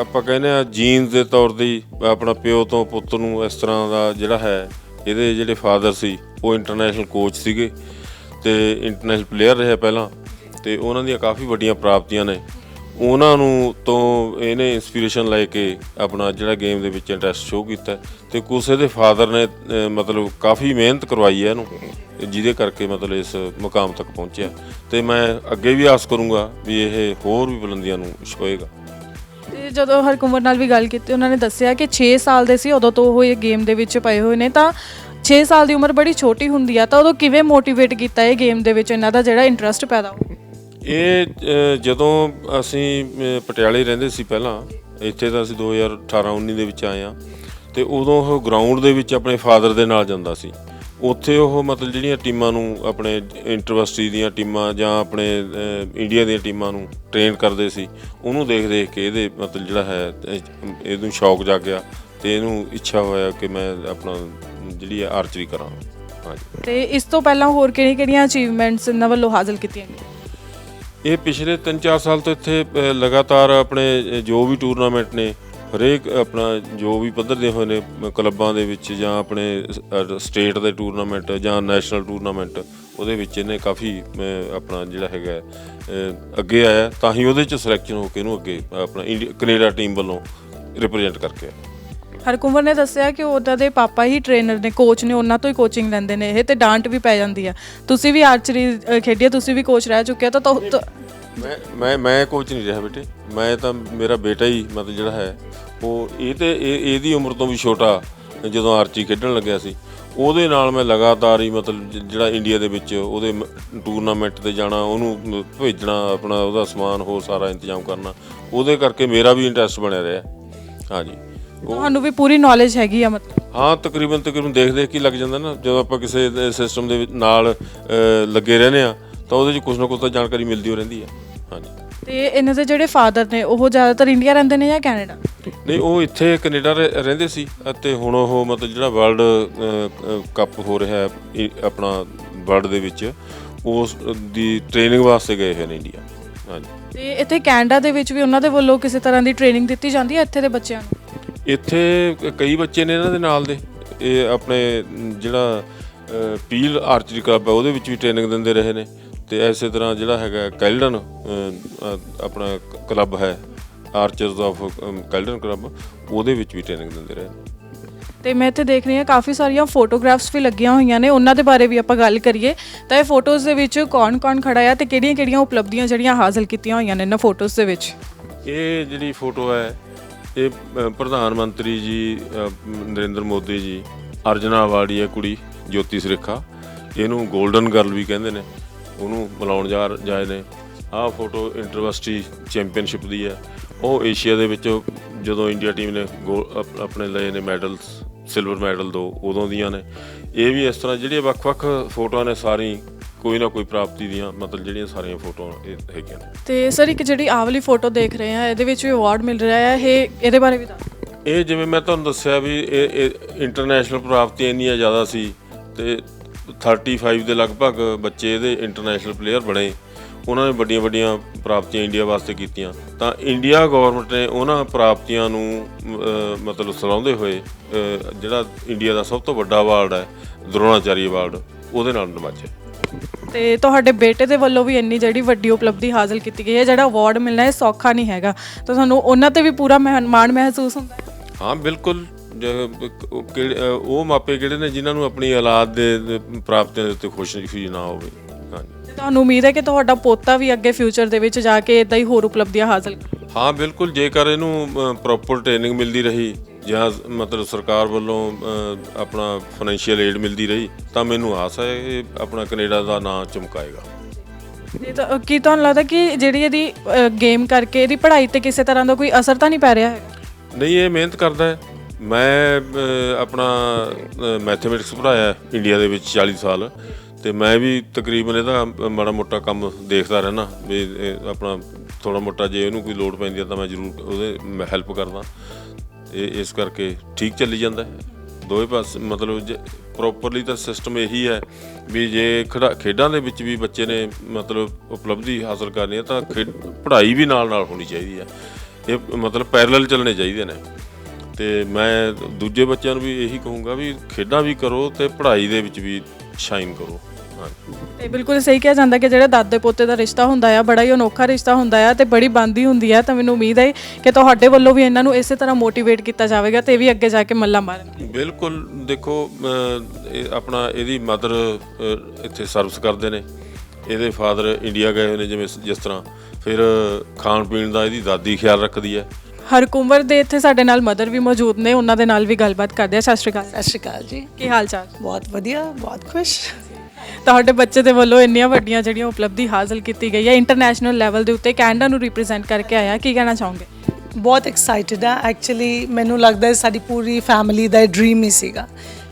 ਆਪਾਂ ਕਹਿੰਦੇ ਆ ਜੀਨ ਦੇ ਤੌਰ ਤੇ ਆਪਣਾ ਪਿਓ ਤੋਂ ਪੁੱਤ ਨੂੰ ਇਸ ਤਰ੍ਹਾਂ ਦਾ ਜਿਹੜਾ ਹੈ ਇਹਦੇ ਜਿਹੜੇ ਫਾਦਰ ਸੀ ਉਹ ਇੰਟਰਨੈਸ਼ਨਲ ਕੋਚ ਸੀਗੇ ਤੇ ਇੰਟਰਨੈਸ਼ਨਲ ਪਲੇਅਰ ਰਹੇ ਪਹਿਲਾਂ ਤੇ ਉਹਨਾਂ ਦੀਆਂ ਕਾਫੀ ਵੱਡੀਆਂ ਪ੍ਰਾਪਤੀਆਂ ਨੇ। ਉਹਨਾਂ ਨੂੰ ਤੋਂ ਇਹਨੇ ਇਨਸਪੀਰੇਸ਼ਨ ਲੈ ਕੇ ਆਪਣਾ ਜਿਹੜਾ ਗੇਮ ਦੇ ਵਿੱਚ ਇੰਟਰਸਟ ਸ਼ੋਅ ਕੀਤਾ ਤੇ ਕੁਛ ਇਹਦੇ ਫਾਦਰ ਨੇ ਅਹ, ਮਤਲਬ ਕਾਫੀ ਮਿਹਨਤ ਕਰਵਾਈ ਹੈ ਇਹਨੂੰ ਜਿਹਦੇ ਕਰਕੇ ਮਤਲਬ ਇਸ ਮੁਕਾਮ ਤੱਕ ਪਹੁੰਚਿਆ। ਤੇ ਮੈਂ ਅੱਗੇ ਵੀ ਆਸ ਕਰੂੰਗਾ ਵੀ ਇਹ ਹੋਰ ਵੀ ਬੁਲੰਦੀਆਂ ਨੂੰ ਛੋਏਗਾ। ਤੇ ਜਦੋਂ ਹਰਕੁੰਵਰ ਨਾਲ ਵੀ ਗੱਲ ਕੀਤੀ ਉਹਨਾਂ ਨੇ ਦੱਸਿਆ ਕਿ 6 ਸਾਲ ਦੇ ਸੀ ਉਦੋਂ ਤੋਂ ਉਹ ਇਹ ਗੇਮ ਦੇ ਵਿੱਚ ਪਏ ਹੋਏ ਨੇ। ਤਾਂ 6 ਸਾਲ ਦੀ ਉਮਰ ਬੜੀ ਛੋਟੀ ਹੁੰਦੀ ਆ ਤਾਂ ਉਦੋਂ ਕਿਵੇਂ ਮੋਟੀਵੇਟ ਕੀਤਾ ਇਹ ਗੇਮ ਦੇ ਵਿੱਚ? ਇਹਨਾਂ ਦਾ ਜਿਹੜਾ ਇੰਟਰਸਟ ਪੈਦਾ ਹੋ ਇਹ ਅਹ, ਜਦੋਂ ਅਸੀਂ ਅਹ, ਪਟਿਆਲੇ ਰਹਿੰਦੇ ਸੀ ਪਹਿਲਾਂ ਇੱਥੇ ਤਾਂ ਅਸੀਂ 2018-19 ਦੇ ਵਿੱਚ ਆਏ ਆ ਤੇ ਉਦੋਂ ਉਹ ਗਰਾਊਂਡ ਦੇ ਵਿੱਚ ਆਪਣੇ ਫਾਦਰ ਦੇ ਨਾਲ ਜਾਂਦਾ ਸੀ। ਉੱਥੇ ਉਹ ਮਤਲਬ ਜਿਹੜੀਆਂ ਟੀਮਾਂ ਨੂੰ ਆਪਣੇ ਇੰਟਰਵਿਊਸਟੀ ਦੀਆਂ ਟੀਮਾਂ ਜਾਂ ਆਪਣੇ ਅਹ, ਇੰਡੀਆ ਦੀਆਂ ਟੀਮਾਂ ਨੂੰ ਟ੍ਰੇਨ ਕਰਦੇ ਸੀ ਉਹਨੂੰ ਦੇਖ ਦੇਖ ਕੇ ਇਹਦੇ ਮਤਲਬ ਜਿਹੜਾ ਹੈ ਅਹ, ਇਹਨੂੰ ਸ਼ੌਕ ਜਾਗਿਆ ਤੇ ਇਹਨੂੰ ਇੱਛਾ ਹੋਇਆ ਕਿ ਮੈਂ ਆਪਣਾ ਜਿਹੜੀ ਹੈ ਆਰਚਰੀ ਕਰਾਂ। ਹਾਂਜੀ। ਤੇ ਇਸ ਤੋਂ ਪਹਿਲਾਂ ਹੋਰ ਕਿਹੜੀਆਂ ਕਿਹੜੀਆਂ ਅਚੀਵਮੈਂਟਸ ਇਹਨਾਂ ਵੱਲੋਂ ਹਾਸਲ ਕੀਤੀਆਂ ਗਈਆਂ? ਇਹ ਪਿਛਲੇ 3-4 ਸਾਲ ਤੋਂ ਇੱਥੇ ਅ, ਲਗਾਤਾਰ ਆਪਣੇ ਜੋ ਵੀ ਟੂਰਨਾਮੈਂਟ ਨੇ ਹਰੇਕ ਆਪਣਾ ਜੋ ਵੀ ਪੱਧਰ ਦੇ ਹੋਏ ਨੇ ਅ, ਕਲੱਬਾਂ ਦੇ ਵਿੱਚ ਜਾਂ ਆਪਣੇ ਸਟੇਟ ਦੇ ਟੂਰਨਾਮੈਂਟ ਜਾਂ ਨੈਸ਼ਨਲ ਟੂਰਨਾਮੈਂਟ ਉਹਦੇ ਵਿੱਚ ਇਹਨੇ ਕਾਫੀ ਅ, ਆਪਣਾ ਜਿਹੜਾ ਹੈਗਾ ਅ, ਅੱਗੇ ਆਇਆ। ਤਾਂ ਹੀ ਉਹਦੇ ਚ ਸਿਲੈਕਸ਼ਨ ਹੋ ਕੇ ਇਹਨੂੰ ਅੱਗੇ ਆਪਣਾ ਇੰਡੀ- ਕੈਨੇਡਾ ਟੀਮ ਵੱਲੋਂ ਰਿਪਰੈਜ਼ੈਂਟ ਕਰਕੇ ਆਇਆ। ਹਰਕੁਮਰ ਨੇ ਦੱਸਿਆ ਕਿ ਉਹਨਾਂ ਦੇ ਪਾਪਾ ਹੀ ਟ੍ਰੇਨਰ ਨੇ ਕੋਚ ਨੇ, ਉਹਨਾਂ ਤੋਂ ਹੀ ਕੋਚਿੰਗ ਲੈਂਦੇ ਨੇ, ਇਹ ਤੇ ਡਾਂਟ ਵੀ ਪੈ ਜਾਂਦੀ ਆ। ਤੁਸੀਂ ਵੀ ਆਰਚਰੀ ਖੇਡਿਆ ਤੁਸੀਂ ਵੀ ਕੋਚ ਰਹਿ ਚੁੱਕੇ ਆ ਤਾਂ ਤੁਹਾ- ਮੈਂ ਮੈਂ ਮੈਂ ਕੋਚ ਨਹੀਂ ਰਿਹਾ ਬੇਟੇ। ਮੈਂ ਤਾਂ, ਮੇਰਾ ਬੇਟਾ ਹੀ ਮਤਲਬ ਜਿਹੜਾ ਹੈ, ਉਹ ਇਹ ਤੇ, ਇਹ, ਇਹਦੀ ਉਮਰ ਤੋਂ ਵੀ ਛੋਟਾ ਜਦੋਂ ਆਰਚੀ ਖੇਡਣ ਲੱਗਿਆ ਸੀ। ਉਹਦੇ ਨਾਲ ਮੈਂ ਲਗਾਤਾਰ ਹੀ ਮਤਲਬ ਜ- ਜਿਹੜਾ ਇੰਡੀਆ ਦੇ ਵਿੱਚ ਉਹਦੇ ਟੂਰਨਾਮੈਂਟ ਤੇ ਜਾਣਾ, ਉਹਨੂੰ ਮ- ਭੇਜਣਾ, ਆਪਣਾ ਉਹਦਾ ਸਮਾਨ ਹੋਰ ਸਾਰਾ ਇੰਤਜ਼ਾਮ ਕਰਨਾ, ਉਹਦੇ ਕਰਕੇ ਮੇਰਾ ਵੀ ਇੰਟਰਸਟ ਬਣਿਆ ਰਿਹਾ। ਹਾਂਜੀ। ਤੁਹਾਨੂੰ ਵੀ ਪੂਰੀ ਨੌਲੇਜ ਹੈਗੀ ਆ ਮਤਲਬ। ਹਾਂ ਤਕਰੀਬਨ ਤਕਰੀਬਨ ਦੇਖ ਦੇਖ ਕੇ ਹੀ ਲੱਗ ਜਾਂਦਾ ਨਾ ਜਦੋਂ ਆਪਾਂ ਕਿਸੇ ਸਿਸਟਮ ਦੇ ਵਿੱਚ ਨਾਲ ਅਹ, ਲੱਗੇ ਰਹਿੰਦੇ ਆ ਤਾਂ ਉਹਦੇ 'ਚ ਕੁਝ ਨਾ ਕੁਝ ਤਾਂ ਜਾਣਕਾਰੀ ਮਿਲਦੀ ਹੋ ਰਹਿੰਦੀ ਹੈ ਹਾਂਜੀ। ਤੇ ਇਹਨਾਂ ਦੇ ਜਿਹੜੇ ਫਾਦਰ ਨੇ ਉਹ ਜ਼ਿਆਦਾਤਰ ਇੰਡੀਆ ਰਹਿੰਦੇ ਨੇ ਜਾਂ ਕੈਨੇਡਾ ਨਹੀਂ ਉਹ ਇੱਥੇ ਕੈਨੇਡਾ ਰਹਿ- ਰਹਿੰਦੇ ਸੀ ਅਤੇ ਹੁਣ ਉਹ ਮਤਲਬ ਜਿਹੜਾ ਵਰਲਡ ਕੱਪ ਹੋ ਰਿਹਾ ਹੈ ਇਹ ਆਪਣਾ ਵਰਲਡ ਦੇ ਵਿੱਚ ਉਸ ਦੀ ਟ੍ਰੇਨਿੰਗ ਵਾਸਤੇ ਗਏ ਹੋਏ ਨੇ ਇੰਡੀਆ ਹਾਂਜੀ। ਤੇ ਇੱਥੇ ਕੈਨੇਡਾ ਦੇ ਵਿੱਚ ਵੀ ਉਹਨਾਂ ਦੇ ਵੱਲੋਂ ਕਿਸੇ ਤਰ੍ਹਾਂ ਦੀ ਟ੍ਰੇਨਿੰਗ ਦਿੱਤੀ ਜਾਂਦੀ ਹੈ ਇੱਥੇ ਦੇ ਬੱਚਿਆਂ ਨੂੰ? ਇੱਥੇ ਕਈ ਬੱਚੇ ਨੇ ਇਹਨਾਂ ਦੇ ਨਾਲ ਦੇ। ਇਹ ਆਪਣੇ ਜਿਹੜਾ ਪੀਲ ਆਰਚਰੀ ਕਲੱਬ ਹੈ ਉਹਦੇ ਵਿੱਚ ਵੀ ਟ੍ਰੇਨਿੰਗ ਦਿੰਦੇ ਰਹੇ ਨੇ। ਤੇ ਐਸੇ ਤਰ੍ਹਾਂ ਜਿਹੜਾ ਹੈਗਾ ਕੈਲਡਨ ਆਪਣਾ ਕਲੱਬ ਹੈ ਆਰਚਰਸ ਆਫ ਕੈਲਡਨ ਕਲੱਬ ਉਹਦੇ ਵਿੱਚ ਵੀ ਟ੍ਰੇਨਿੰਗ ਦਿੰਦੇ ਰਹੇ ਨੇ। ਤੇ ਮੈਂ ਇੱਥੇ ਦੇਖ ਰਹੀ ਹਾਂ ਕਾਫੀ ਸਾਰੀਆਂ ਫੋਟੋਗ੍ਰਾਫਸ ਵੀ ਲੱਗੀਆਂ ਹੋਈਆਂ ਨੇ। ਉਹਨਾਂ ਦੇ ਬਾਰੇ ਵੀ ਆਪਾਂ ਗੱਲ ਕਰੀਏ। ਤਾਂ ਇਹ ਫੋਟੋਜ਼ ਦੇ ਵਿੱਚ ਕੌਣ-ਕੌਣ ਖੜਾ ਆ ਤੇ ਕਿਹੜੀਆਂ-ਕਿਹੜੀਆਂ ਉਪਲਬਧੀਆਂ ਜਿਹੜੀਆਂ ਹਾਸਲ ਕੀਤੀਆਂ ਹੋਈਆਂ ਨੇ ਇਹਨਾਂ ਫੋਟੋਜ਼ ਦੇ ਵਿੱਚ? ਇਹ ਜਿਹੜੀ ਫੋਟੋ ਹੈ ਇਹ ਅ, ਪ੍ਰਧਾਨ ਮੰਤਰੀ ਜੀ ਅ, ਨਰਿੰਦਰ ਮੋਦੀ ਜੀ ਅਰਜਨਾ ਅਵਾਰਡੀ ਹੈ ਕੁੜੀ ਜੋਤੀ ਸੁਰੇਖਾ ਇਹਨੂੰ 골ਡਨ ਗਰਲ ਵੀ ਕਹਿੰਦੇ ਨੇ ਉਹਨੂੰ ਬੁਲਾਉਣ ਜਾ ਜਾਏ ਨੇ। ਆਹ ਫੋਟੋ ਇੰਟਰਵਰਸਿਟੀ ਚੈਂਪੀਅਨਸ਼ਿਪ ਦੀ ਹੈ। ਉਹ ਏਸ਼ੀਆ ਦੇ ਵਿੱਚ ਜਦੋਂ ਇੰਡੀਆ ਟੀਮ ਨੇ ਗੋਲ- ਅਪ- ਆਪਣੇ ਲਏ ਨੇ ਮੈਡਲਸ ਸਿਲਵਰ ਮੈਡਲ ਦੋ ਉਦੋਂ ਦੀਆਂ ਨੇ। ਇਹ ਵੀ ਇਸ ਤਰ੍ਹਾਂ ਜਿਹੜੀਆਂ ਵੱਖ-ਵੱਖ ਫੋਟੋਆਂ ਨੇ ਸਾਰੀ ਕੋਈ ਨਾ ਕੋਈ ਪ੍ਰਾਪਤੀ ਦੀਆਂ ਮਤਲਬ ਜਿਹੜੀਆਂ ਸਾਰੀਆਂ ਫੋਟੋਆਂ ਇਹ ਹੈਗੀਆਂ ਨੇ। ਤੇ ਸਰ ਇੱਕ ਜਿਹੜੀ ਆਹ ਵਾਲੀ ਫੋਟੋ ਦੇਖ ਰਹੇ ਆ ਇਹਦੇ ਵਿੱਚ ਵੀ ਅਵਾਰਡ ਮਿਲ ਰਿਹਾ ਹੈ। ਇਹ ਇਹਦੇ ਬਾਰੇ ਵੀ ਦੱਸੋ ਇਹ ਜਿਵੇਂ ਮੈਂ ਤੁਹਾਨੂੰ ਦੱਸਿਆ ਵੀ ਇਹ ਇੰਟਰਨੈਸ਼ਨਲ ਪ੍ਰਾਪਤੀਆਂ ਇੰਨੀਆਂ ਜ਼ਿਆਦਾ ਸੀ ਤੇ 35 ਦੇ ਲਗਭਗ ਬੱਚੇ ਇਹਦੇ ਇੰਟਰਨੈਸ਼ਨਲ ਪਲੇਅਰ ਬਣੇ। ਉਹਨਾਂ ਨੇ ਵੱਡੀਆਂ ਵੱਡੀਆਂ ਪ੍ਰਾਪਤੀਆਂ ਇੰਡੀਆ ਵਾਸਤੇ ਕੀਤੀਆਂ। ਤਾਂ ਇੰਡੀਆ ਗਵਰਨਮੈਂਟ ਨੇ ਉਹਨਾਂ ਪ੍ਰਾਪਤੀਆਂ ਨੂੰ ਮਤਲਬ ਸਲਾਉਂਦੇ ਹੋਏ ਜਿਹੜਾ ਇੰਡੀਆ ਦਾ ਸਭ ਤੋਂ ਵੱਡਾ ਅਵਾਰਡ ਹੈ ਦਰੋਣਾਚਾਰੀ ਅਵਾਰਡ ਉਹਦੇ ਨਾਲ ਨਵਾਜਿਆ। ਤੇ ਤੁਹਾਡੇ ਬੇਟੇ ਦੇ ਵੱਲੋਂ ਵੀ ਇੰਨੀ ਜਿਹੜੀ ਵੱਡੀ ਉਪਲਬਧੀ ਹਾਸਲ ਕੀਤੀ ਗਈ ਹੈ ਜਿਹੜਾ ਅਵਾਰਡ ਮਿਲਣਾ ਇਹ ਸੌਖਾ ਨਹੀਂ ਹੈਗਾ। ਤਾਂ ਤੁਹਾਨੂੰ ਉਹਨਾਂ ਤੇ ਵੀ ਪੂਰਾ ਮਾਣ ਮਹਿਸੂਸ ਹੁੰਦਾ ਹੈ? ਹਾਂ ਬਿਲਕੁਲ। ਉਹ ਮਾਪੇ ਕਿਹੜੇ ਨੇ ਜਿਨ੍ਹਾਂ ਨੂੰ ਆਪਣੀ ਔਲਾਦ ਦੇ ਪ੍ਰਾਪਤੀਆਂ ਦੇ ਉੱਤੇ ਖੁਸ਼ੀ ਨਾ ਹੋਵੇ। ਹਾਂਜੀ। ਤੁਹਾਨੂੰ ਉਮੀਦ ਹੈ ਕਿ ਤੁਹਾਡਾ ਪੋਤਾ ਵੀ ਅੱਗੇ ਫਿਊਚਰ ਦੇ ਵਿੱਚ ਜਾ ਕੇ ਇਦਾਂ ਹੀ ਹੋਰ ਉਪਲਬਧੀਆਂ ਹਾਸਲ ਹਾਂ ਬਿਲਕੁਲ। ਜੇਕਰ ਇਹਨੂੰ ਪ੍ਰੋਪਰ ਟ੍ਰੇਨਿੰਗ ਮਿਲਦੀ ਰਹੀ ਜਾਂ ਮਤਲਬ ਸਰਕਾਰ ਵੱਲੋਂ ਆਪਣਾ ਫਾਈਨੈਂਸ਼ੀਅਲ ਏਡ ਮਿਲਦੀ ਰਹੀ ਤਾਂ ਮੈਨੂੰ ਆਸ ਹੈ ਇਹ ਆਪਣਾ ਕੈਨੇਡਾ ਦਾ ਨਾਂ ਚਮਕਾਏਗਾ। ਤੇ ਤਾਂ ਕੀ ਤੁਹਾਨੂੰ ਲੱਗਦਾ ਕਿ ਜਿਹੜੀ ਇਹਦੀ ਗੇਮ ਕਰਕੇ ਇਹਦੀ ਪੜ੍ਹਾਈ ਤੇ ਕਿਸੇ ਤਰ੍ਹਾਂ ਦਾ ਕੋਈ ਅਸਰ ਤਾਂ ਨਹੀਂ ਪੈ ਰਿਹਾ ਹੈਗਾ ਨਹੀਂ ਇਹ ਮਿਹਨਤ ਕਰਦਾ ਹੈ। ਮੈਂ ਆਪਣਾ ਮੈਥਮੈਟਿਕਸ ਪੜ੍ਹਾਇਆ ਹੈ ਇੰਡੀਆ ਦੇ ਵਿੱਚ 40 ਸਾਲ। ਤੇ ਮੈਂ ਵੀ ਤਕਰੀਬਨ ਇਹਦਾ ਮਾੜਾ ਮੋਟਾ ਕੰਮ ਦੇਖਦਾ ਰਹਿਣਾ ਵੀ ਇਹ ਆਪਣਾ ਥੋੜਾ ਮੋਟਾ ਜੇ ਇਹਨੂੰ ਕੋਈ ਲੋੜ ਪੈਂਦੀ ਹੈ ਤਾਂ ਮੈਂ ਜ਼ਰੂਰ ਉਹਦੇ ਹੈਲਪ ਕਰਦਾ। ਇਹ ਇਸ ਕਰਕੇ ਠੀਕ ਚੱਲੀ ਜਾਂਦਾ ਹੈ। ਦੋਵੇਂ ਪਾਸੇ ਮਤਲਬ ਪ੍ਰੋਪਰਲੀ ਤਾਂ ਸਿਸਟਮ ਇਹੀ ਹੈ ਵੀ ਜੇ ਖੇਡਾਂ ਖੇਡਾਂ ਦੇ ਵਿੱਚ ਵੀ ਬੱਚੇ ਨੇ ਮਤਲਬ ਉਪਲਬਧੀ ਹਾਸਲ ਕਰਨੀ ਹੈ ਤਾਂ ਖੇਡ, ਪੜ੍ਹਾਈ ਵੀ ਨਾਲ ਨਾਲ ਹੋਣੀ ਚਾਹੀਦੀ ਹੈ। ਇਹ ਮਤਲਬ ਪੈਰਲਲ ਚੱਲਣੇ ਚਾਹੀਦੇ ਨੇ। ਤੇ ਮੈਂ ਦੂਜੇ ਬੱਚਿਆਂ ਨੂੰ ਵੀ ਇਹੀ ਕਹੂੰਗਾ ਵੀ ਖੇਡਾਂ ਵੀ ਕਰੋ ਤੇ ਪੜ੍ਹਾਈ ਦੇ ਵਿੱਚ ਵੀ ਸ਼ਾਈਨ ਕਰੋ। ਹਾਂ ਤੇ ਬਿਲਕੁਲ ਸਹੀ ਕਿਹਾ ਜਾਂਦਾ ਕਿ ਜਿਹੜਾ ਦਾਦੇ ਪੋਤੇ ਦਾ ਰਿਸ਼ਤਾ ਹੁੰਦਾ ਆ ਬੜਾ ਹੀ ਅਨੋਖਾ ਰਿਸ਼ਤਾ ਹੁੰਦਾ ਆ ਤੇ ਬੜੀ ਬੰਦੀ ਹੁੰਦੀ ਆ। ਤਾਂ ਮੈਨੂੰ ਉਮੀਦ ਹੈ ਕਿ ਤੁਹਾਡੇ ਵੱਲੋਂ ਵੀ ਇਹਨਾਂ ਨੂੰ ਇਸੇ ਤਰ੍ਹਾਂ ਮੋਟੀਵੇਟ ਕੀਤਾ ਜਾਵੇਗਾ ਤੇ ਇਹ ਵੀ ਅੱਗੇ ਜਾ ਕੇ ਮੱਲਾ ਮਾਰਨਗੇ ਬਿਲਕੁਲ ਦੇਖੋ ਆਪਣਾ ਇਹਦੀ ਮਦਰ ਇੱਥੇ ਸਰਵਿਸ ਕਰਦੇ ਨੇ। ਇਹਦੇ ਫਾਦਰ ਇੰਡੀਆ ਗਏ ਹੋਏ ਨੇ ਜਿਵੇਂ ਜਿਸ ਤਰ੍ਹਾਂ। ਫਿਰ ਖਾਣ ਪੀਣ ਦਾ ਇਹਦੀ ਦਾਦੀ ਖਿਆਲ ਰੱਖਦੀ ਹੈ। ਹਰਕੁੰਵਰ ਦੇ ਇੱਥੇ ਸਾਡੇ ਨਾਲ ਮਦਰ ਵੀ ਮੌਜੂਦ ਨੇ ਉਹਨਾਂ ਦੇ ਨਾਲ ਵੀ ਗੱਲਬਾਤ ਕਰਦੇ ਆ। ਸਤਿ ਸ਼੍ਰੀ ਅਕਾਲ। ਸਤਿ ਸ਼੍ਰੀ ਅਕਾਲ ਜੀ। ਕੀ ਹਾਲ ਚਾਲ? ਬਹੁਤ ਵਧੀਆ ਬਹੁਤ ਖੁਸ਼। ਤੁਹਾਡੇ ਬੱਚੇ ਦੇ ਵੱਲੋਂ ਇੰਨੀਆਂ ਵੱਡੀਆਂ ਜਿਹੜੀਆਂ ਉਪਲਬਧੀ ਹਾਸਲ ਕੀਤੀ ਗਈ ਹੈ ਇੰਟਰਨੈਸ਼ਨਲ ਲੈਵਲ ਦੇ ਉੱਤੇ ਕੈਨੇਡਾ ਨੂੰ ਰਿਪਰੈਜ਼ੈਂਟ ਕਰਕੇ ਆਇਆ ਕੀ ਕਹਿਣਾ ਚਾਹੋਗੇ? ਬਹੁਤ ਐਕਸਾਈਟਿਡ ਆ। ਐਕਚੁਅਲੀ ਮੈਨੂੰ ਲੱਗਦਾ ਹੈ ਸਾਡੀ ਪੂਰੀ ਫੈਮਿਲੀ ਦਾ ਡ੍ਰੀਮ ਹੀ ਸੀਗਾ।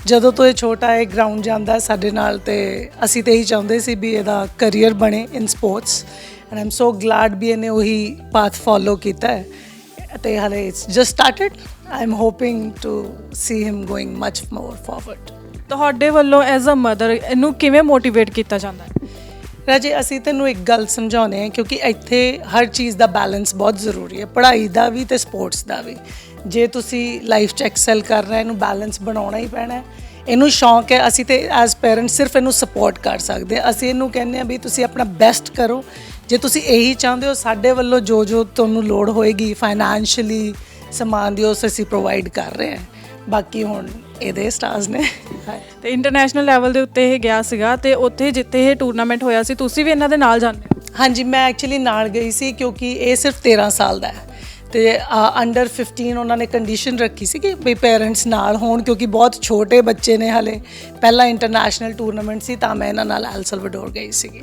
ਜਦੋਂ ਤੋਂ ਇਹ ਛੋਟਾ ਹੈ ਗਰਾਊਂਡ ਜਾਂਦਾ ਸਾਡੇ ਨਾਲ ਤੇ ਅਸੀਂ ਤੇ ਇਹੀ ਚਾਹੁੰਦੇ ਸੀ ਵੀ ਇਹਦਾ ਕੈਰੀਅਰ ਬਣੇ ਇਨ ਸਪੋਰਟਸ ਐਂਡ ਆਮ ਸੋ ਗਲੈਡ ਵੀ ਇਹਨੇ ਉਹੀ ਪਾਥ ਫੋਲੋ ਕੀਤਾ ਹੈ। ਤੇ ਹਲੇ it's just started I am hoping to see him going much more forward ਤੁਹਾਡੇ ਵੱਲੋਂ ਐਜ਼ ਅ ਮਦਰ ਇਹਨੂੰ ਕਿਵੇਂ ਮੋਟੀਵੇਟ ਕੀਤਾ ਜਾਂਦਾ ਹੈ? ਰਾਜੇ, ਅਸੀਂ ਤੈਨੂੰ ਇੱਕ ਗੱਲ ਸਮਝਾਉਨੇ ਆ ਕਿਉਂਕਿ ਇੱਥੇ ਹਰ ਚੀਜ਼ ਦਾ ਬੈਲੈਂਸ ਬਹੁਤ ਜ਼ਰੂਰੀ ਹੈ, ਪੜ੍ਹਾਈ ਦਾ ਵੀ ਤੇ ਸਪੋਰਟਸ ਦਾ ਵੀ। ਜੇ ਤੁਸੀਂ ਲਾਈਫ 'ਚ ਐਕਸੈਲ ਕਰ ਰਹੇ ਇਹਨੂੰ ਬੈਲੈਂਸ ਬਣਾਉਣਾ ਹੀ ਪੈਣਾ ਹੈ। ਇਹਨੂੰ ਸ਼ੌਂਕ ਹੈ, ਅਸੀਂ ਤੇ ਐਜ਼ ਪੇਰੈਂਟਸ ਸਿਰਫ ਇਹਨੂੰ ਸਪੋਰਟ ਕਰ ਸਕਦੇ ਹਾਂ। ਅਸੀਂ ਇਹਨੂੰ ਕਹਿੰਦੇ ਆ ਵੀ ਤੁਸੀਂ ਆਪਣਾ ਬੈਸਟ ਕਰੋ। ਜੇ ਤੁਸੀਂ ਇਹੀ ਚਾਹੁੰਦੇ ਹੋ, ਸਾਡੇ ਵੱਲੋਂ ਜੋ ਜੋ ਤੁਹਾਨੂੰ ਲੋੜ ਹੋਏਗੀ ਫਾਈਨੈਂਸ਼ੀਅਲੀ ਸਮਾਨ ਦੀ, ਉਸ ਅਸੀਂ ਪ੍ਰੋਵਾਈਡ ਕਰ ਰਹੇ ਹਾਂ। ਬਾਕੀ ਹੁਣ ਇਹਦੇ ਸਟਾਰਸ ਨੇ। ਤੇ ਇੰਟਰਨੈਸ਼ਨਲ ਲੈਵਲ ਦੇ ਉੱਤੇ ਇਹ ਗਿਆ ਸੀਗਾ ਤੇ ਉੱਥੇ ਜਿੱਥੇ ਇਹ ਟੂਰਨਾਮੈਂਟ ਹੋਇਆ ਸੀ ਤੁਸੀਂ ਵੀ ਇਹਨਾਂ ਦੇ ਨਾਲ ਜਾਂਦੇ ਹੋ? ਹਾਂਜੀ ਮੈਂ ਐਕਚੁਅਲੀ ਨਾਲ ਗਈ ਸੀ ਕਿਉਂਕਿ ਇਹ ਸਿਰਫ 13 ਸਾਲ ਦਾ ਹੈ। ਤੇ ਅੰਡਰ 15 ਉਹਨਾਂ ਨੇ ਕੰਡੀਸ਼ਨ ਰੱਖੀ ਸੀ ਕਿ ਵੀ ਪੇਰੈਂਟਸ ਨਾਲ ਹੋਣ ਕਿਉਂਕਿ ਬਹੁਤ ਛੋਟੇ ਬੱਚੇ ਨੇ ਹਲੇ। ਪਹਿਲਾ ਇੰਟਰਨੈਸ਼ਨਲ ਟੂਰਨਾਮੈਂਟ ਸੀ ਤਾਂ ਮੈਂ ਇਹਨਾਂ ਨਾਲ ਐਲ ਸਲਵਾਡੋਰ ਗਈ ਸੀਗੀ।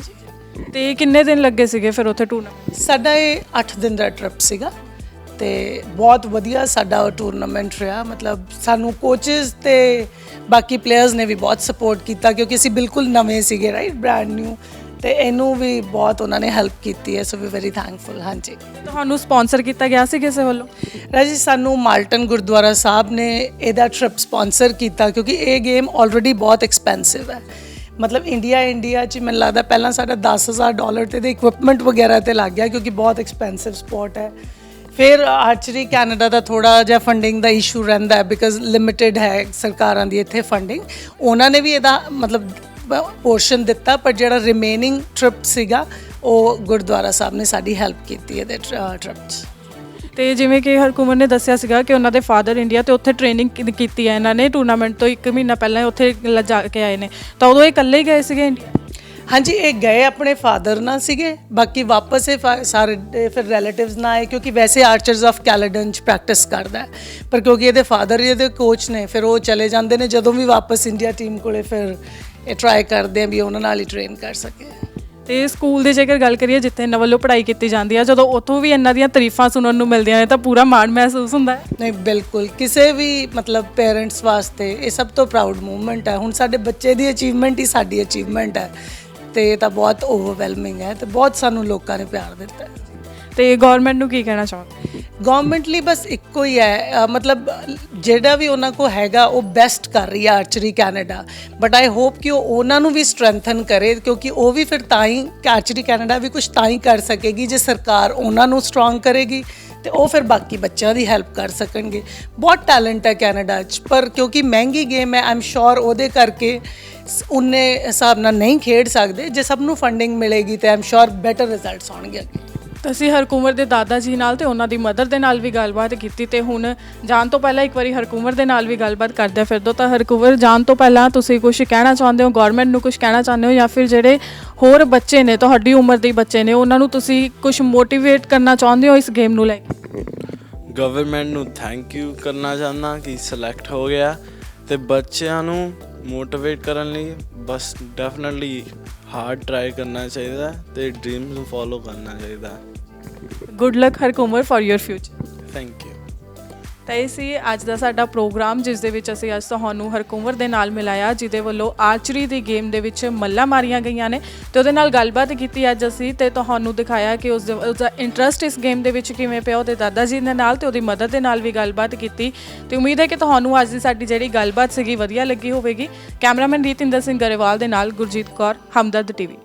ਤੇ ਕਿੰਨੇ ਦਿਨ ਲੱਗੇ ਸੀਗੇ ਫਿਰ ਉੱਥੇ ਟੂਰਨਾਮੈਂਟ ਸਾਡਾ ਇਹ 8 ਦਿਨ ਦਾ ਟ੍ਰਿਪ ਸੀਗਾ। ਤੇ ਬਹੁਤ ਵਧੀਆ ਸਾਡਾ ਟੂਰਨਾਮੈਂਟ ਰਿਹਾ। ਮਤਲਬ ਸਾਨੂੰ ਕੋਚਸ ਤੇ ਬਾਕੀ ਪਲੇਅਰਸ ਨੇ ਵੀ ਬਹੁਤ ਸਪੋਰਟ ਕੀਤਾ ਕਿਉਂਕਿ ਅਸੀਂ ਬਿਲਕੁਲ ਨਵੇਂ ਸੀਗੇ ਰਾਈਟ ਬ੍ਰਾਂਡ ਨਿਊ ਤੇ ਇਹਨੂੰ ਵੀ ਬਹੁਤ ਉਹਨਾਂ ਨੇ ਹੈਲਪ ਕੀਤੀ ਹੈ ਸੋ ਵੀ ਵੈਰੀ ਥੈਂਕਫੁਲ ਹਾਂਜੀ। ਤੁਹਾਨੂੰ ਸਪਾਂਸਰ ਕੀਤਾ ਗਿਆ ਸੀ ਕਿਸੇ ਵੱਲੋਂ? ਰਾਜੀ ਸਾਨੂੰ ਮਾਲਟਨ ਗੁਰਦੁਆਰਾ ਸਾਹਿਬ ਨੇ ਇਹਦਾ ਟ੍ਰਿਪ ਸਪਾਂਸਰ ਕੀਤਾ ਕਿਉਂਕਿ ਇਹ ਗੇਮ ਆਲਰੇਡੀ ਬਹੁਤ ਐਕਸਪੈਂਸਿਵ ਹੈ। ਮਤਲਬ ਇੰਡੀਆ ਇੰਡੀਆ ਚ ਮੈਨੂੰ ਲੱਗਦਾ ਪਹਿਲਾਂ ਸਾਡਾ 10000 ਡਾਲਰ ਤੇ ਦੇ ਇਕਵਿਪਮੈਂਟ ਵਗੈਰਾ ਤੇ ਲੱਗ ਗਿਆ ਕਿਉਂਕਿ ਬਹੁਤ ਐਕਸਪੈਂਸਿਵ ਸਪੋਰਟ ਹੈ। ਫਿਰ ਆਰਚਰੀ ਕੈਨੇਡਾ ਦਾ ਥੋੜਾ ਜਿਹਾ ਫੰਡਿੰਗ ਦਾ ਇਸ਼ੂ ਰਹਿੰਦਾ ਹੈ ਬਿਕਾਜ਼ ਲਿਮਿਟਿਡ ਹੈ ਸਰਕਾਰਾਂ ਦੀ ਇੱਥੇ ਫੰਡਿੰਗ ਉਹਨਾਂ ਨੇ ਵੀ ਇਹਦਾ ਮਤਲਬ ਪੋਰਸ਼ਨ ਦਿੱਤਾ, ਪਰ ਜਿਹੜਾ ਰਿਮੇਨਿੰਗ ਟ੍ਰਿਪ ਸੀਗਾ, ਉਹ ਗੁਰਦੁਆਰਾ ਸਾਹਿਬ ਨੇ ਸਾਡੀ ਹੈਲਪ ਕੀਤੀ ਇਹਦੇ ਟ੍ਰਿਪ 'ਚ। ਤੇ ਜਿਵੇਂ ਕਿ ਹਰਕੁਮਰ ਨੇ ਦੱਸਿਆ ਸੀਗਾ ਕਿ ਉਹਨਾਂ ਦੇ ਫਾਦਰ ਇੰਡੀਆ ਤੇ ਉੱਥੇ ਟ੍ਰੇਨਿੰਗ ਕੀਤੀ ਹੈ। ਇਹਨਾਂ ਨੇ ਟੂਰਨਾਮੈਂਟ ਤੋਂ 1 ਮਹੀਨਾ ਪਹਿਲਾਂ ਉੱਥੇ ਲ- ਜਾ ਕੇ ਆਏ ਨੇ। ਤਾਂ ਉਦੋਂ ਇਹ ਇਕੱਲੇ ਹੀ ਗਏ ਸੀਗੇ ਇੰਡੀਆ ਹਾਂਜੀ ਇਹ ਗਏ ਆਪਣੇ ਫਾਦਰ ਨਾਲ ਸੀਗੇ। ਬਾਕੀ ਵਾਪਸ ਇਹ ਫਾ- ਸਾਰੇ ਫਿਰ ਰਿਲੇਟਿਵਸ ਨਾਲ ਆਏ ਕਿਉਂਕਿ ਵੈਸੇ ਆਰਚਰਸ ਆਫ ਕੈਲੇਡਨ ਚ ਪ੍ਰੈਕਟਿਸ ਕਰਦਾ ਹੈ। ਪਰ ਕਿਉਂਕਿ ਇਹਦੇ ਫਾਦਰ ਇਹਦੇ ਕੋਚ ਨੇ ਫਿਰ ਉਹ ਚਲੇ ਜਾਂਦੇ ਨੇ। ਜਦੋਂ ਵੀ ਵਾਪਸ ਇੰਡੀਆ ਟੀਮ ਕੋਲੇ ਫਿਰ ਇਹ ਟਰਾਈ ਕਰਦੇ ਆ ਵੀ ਉਹਨਾਂ ਨਾਲ ਹੀ ਟ੍ਰੇਨ ਕਰ ਸਕੇ। ਤੇ ਸਕੂਲ ਦੀ ਜੇਕਰ ਗੱਲ ਕਰੀਏ ਜਿੱਥੇ ਇਹਨਾਂ ਵੱਲੋਂ ਪੜ੍ਹਾਈ ਕੀਤੀ ਜਾਂਦੀ ਹੈ ਜਦੋਂ ਉੱਥੋਂ ਵੀ ਇਹਨਾਂ ਦੀਆਂ ਤਾਰੀਫਾਂ ਸੁਣਨ ਨੂੰ ਮਿਲਦੀਆਂ ਨੇ ਤਾਂ ਪੂਰਾ ਮਾਣ ਮਹਿਸੂਸ ਹੁੰਦਾ ਹੈ। ਨਹੀਂ ਬਿਲਕੁਲ। ਕਿਸੇ ਵੀ ਮਤਲਬ ਪੇਰੈਂਟਸ ਵਾਸਤੇ ਇਹ ਸਭ ਤੋਂ ਪ੍ਰਾਊਡ ਮੂਵਮੈਂਟ ਹੈ। ਹੁਣ ਸਾਡੇ ਬੱਚੇ ਦੀ ਅਚੀਵਮੈਂਟ ਹੀ ਸਾਡੀ ਅਚੀਵਮੈਂਟ ਹੈ। ਤੇ ਇਹ ਤਾਂ ਬਹੁਤ ਓਵਰਵੈਲਮਿੰਗ ਹੈ ਤੇ ਬਹੁਤ ਸਾਨੂੰ ਲੋਕਾਂ ਨੇ ਪਿਆਰ ਦਿੱਤਾ ਹੈ। ਤੇ ਗਵਰਨਮੈਂਟ ਨੂੰ ਕੀ ਕਹਿਣਾ ਚਾਹੁੰਦੇ ਗਵਰਨਮੈਂਟ ਲਈ ਬਸ ਇੱਕੋ ਹੀ ਹੈ ਮਤਲਬ ਜਿਹੜਾ ਵੀ ਉਹਨਾਂ ਕੋ ਹੈਗਾ ਉਹ ਬੈਸਟ ਕਰ ਰਹੀ ਹੈ archery Canada but I hope ਕਿ ਉਹ ਉਹਨਾਂ ਨੂੰ ਵੀ ਸਟਰੈਂਥਨ ਕਰੇ ਕਿਉਂਕਿ ਉਹ ਵੀ ਫਿਰ ਤਾਂ ਹੀ ਆਰਚਰੀ ਕੈਨੇਡਾ ਵੀ ਕੁਝ ਤਾਂ ਹੀ ਕਰ ਸਕੇਗੀ ਜੇ ਸਰਕਾਰ ਉਹਨਾਂ ਨੂੰ ਸਟਰੋਂਗ ਕਰੇਗੀ। ਤੇ ਉਹ ਫਿਰ ਬਾਕੀ ਬੱਚਿਆਂ ਦੀ ਹੈਲਪ ਕਰ ਸਕਣਗੇ। ਬਹੁਤ ਟੈਲੈਂਟ ਹੈ ਕੈਨੇਡਾ 'ਚ, ਪਰ ਕਿਉਂਕਿ ਮਹਿੰਗੀ ਗੇਮ ਹੈ ਆਮ ਸ਼ੋਰ ਉਹਦੇ ਕਰਕੇ ਸ- ਉਨੇ ਹਿਸਾਬ ਨਾਲ ਨਹੀਂ ਖੇਡ ਸਕਦੇ। ਜੇ ਸਭ ਨੂੰ ਫੰਡਿੰਗ ਮਿਲੇਗੀ ਤੇ ਆਮ ਸ਼ੋਰ ਬੈਟਰ ਰਿਜ਼ਲਟਸ ਆਉਣਗੇ ਅੱਗੇ। ਤਾਂ ਅਸੀਂ ਹਰਕੁਮਰ ਦੇ ਦਾਦਾ ਜੀ ਨਾਲ ਤੇ ਉਹਨਾਂ ਦੀ ਮਦਰ ਦੇ ਨਾਲ ਵੀ ਗੱਲਬਾਤ ਕੀਤੀ ਤੇ ਹੁਣ ਜਾਣ ਤੋਂ ਪਹਿਲਾਂ ਇੱਕ ਵਾਰੀ ਹਰਕੁਮਰ ਦੇ ਨਾਲ ਵੀ ਗੱਲਬਾਤ ਕਰਦੇ ਫਿਰ ਦੋ ਤਾਂ ਹਰਕੁਮਰ ਜਾਣ ਤੋਂ ਪਹਿਲਾਂ ਤੁਸੀਂ ਕੁਝ ਕਹਿਣਾ ਚਾਹੁੰਦੇ ਹੋ? ਗਵਰਨਮੈਂਟ ਨੂੰ ਕੁਝ ਕਹਿਣਾ ਚਾਹੁੰਦੇ ਹੋ ਜਾਂ ਫਿਰ ਜਿਹੜੇ ਹੋਰ ਬੱਚੇ ਨੇ, ਤੁਹਾਡੀ ਉਮਰ ਦੇ ਬੱਚੇ ਨੇ, ਉਹਨਾਂ ਨੂੰ ਤੁਸੀਂ ਕੁਝ ਮੋਟੀਵੇਟ ਕਰਨਾ ਚਾਹੁੰਦੇ ਹੋ ਇਸ ਗੇਮ ਨੂੰ ਲੈ ਕੇ? ਗਵਰਨਮੈਂਟ ਨੂੰ ਥੈਂਕ ਯੂ ਕਰਨਾ ਚਾਹੁੰਦਾ ਕਿ ਸਿਲੈਕਟ ਹੋ ਗਿਆ ਤੇ ਬੱਚਿਆਂ ਨੂੰ ਮੋਟੀਵੇਟ ਕਰਨ ਲਈ ਬਸ ਡੈਫੀਨਿਟਲੀ ਹਾਰਡ ਟਰਾਈ ਕਰਨਾ ਚਾਹੀਦਾ ਤੇ ਡ੍ਰੀਮਸ ਨੂੰ ਫੋਲੋ ਕਰਨਾ ਚਾਹੀਦਾ। ਗੁੱਡ ਲੱਕ ਹਰ ਕੋਮਰ for your future thank you ਤਾਂ ਇਹ ਸੀ ਅੱਜ ਦਾ ਸਾਡਾ ਪ੍ਰੋਗਰਾਮ, ਜਿਸ ਦੇ ਵਿੱਚ ਅਸੀਂ ਅੱਜ ਤੁਹਾਨੂੰ ਹਰਕੁੰਵਰ ਦੇ ਨਾਲ ਮਿਲਾਇਆ, ਜਿਹਦੇ ਵੱਲੋਂ ਆਰਚਰੀ ਦੀ ਗੇਮ ਦੇ ਵਿੱਚ ਮੱਲਾਂ ਮਾਰੀਆਂ ਗਈਆਂ ਨੇ ਤੇ ਉਹਦੇ ਨਾਲ ਗੱਲਬਾਤ ਕੀਤੀ ਅੱਜ ਅਸੀਂ ਤੇ ਤੁਹਾਨੂੰ ਦਿਖਾਇਆ ਕਿ ਉਸ ਦੇ- ਉਸਦਾ ਇੰਟਰਸਟ ਇਸ ਗੇਮ ਦੇ ਵਿੱਚ ਕਿਵੇਂ ਪਿਆ, ਉਹਦੇ ਦਾਦਾ ਜੀ ਦੇ ਨਾਲ ਤੇ ਉਹਦੀ ਮਦਰ ਦੇ ਨਾਲ ਵੀ ਗੱਲਬਾਤ ਕੀਤੀ। ਤੇ ਉਮੀਦ ਹੈ ਕਿ ਤੁਹਾਨੂੰ ਅੱਜ ਦੀ ਸਾਡੀ ਜਿਹੜੀ ਗੱਲਬਾਤ ਸੀਗੀ, ਵਧੀਆ ਲੱਗੀ ਹੋਵੇਗੀ। ਕੈਮਰਾਮੈਨ ਰੀਤਿੰਦਰ ਸਿੰਘ ਗਰੇਵਾਲ ਦੇ ਨਾਲ ਗੁਰਜੀਤ ਕੌਰ, ਹਮਦਰਦ ਟੀਵੀ।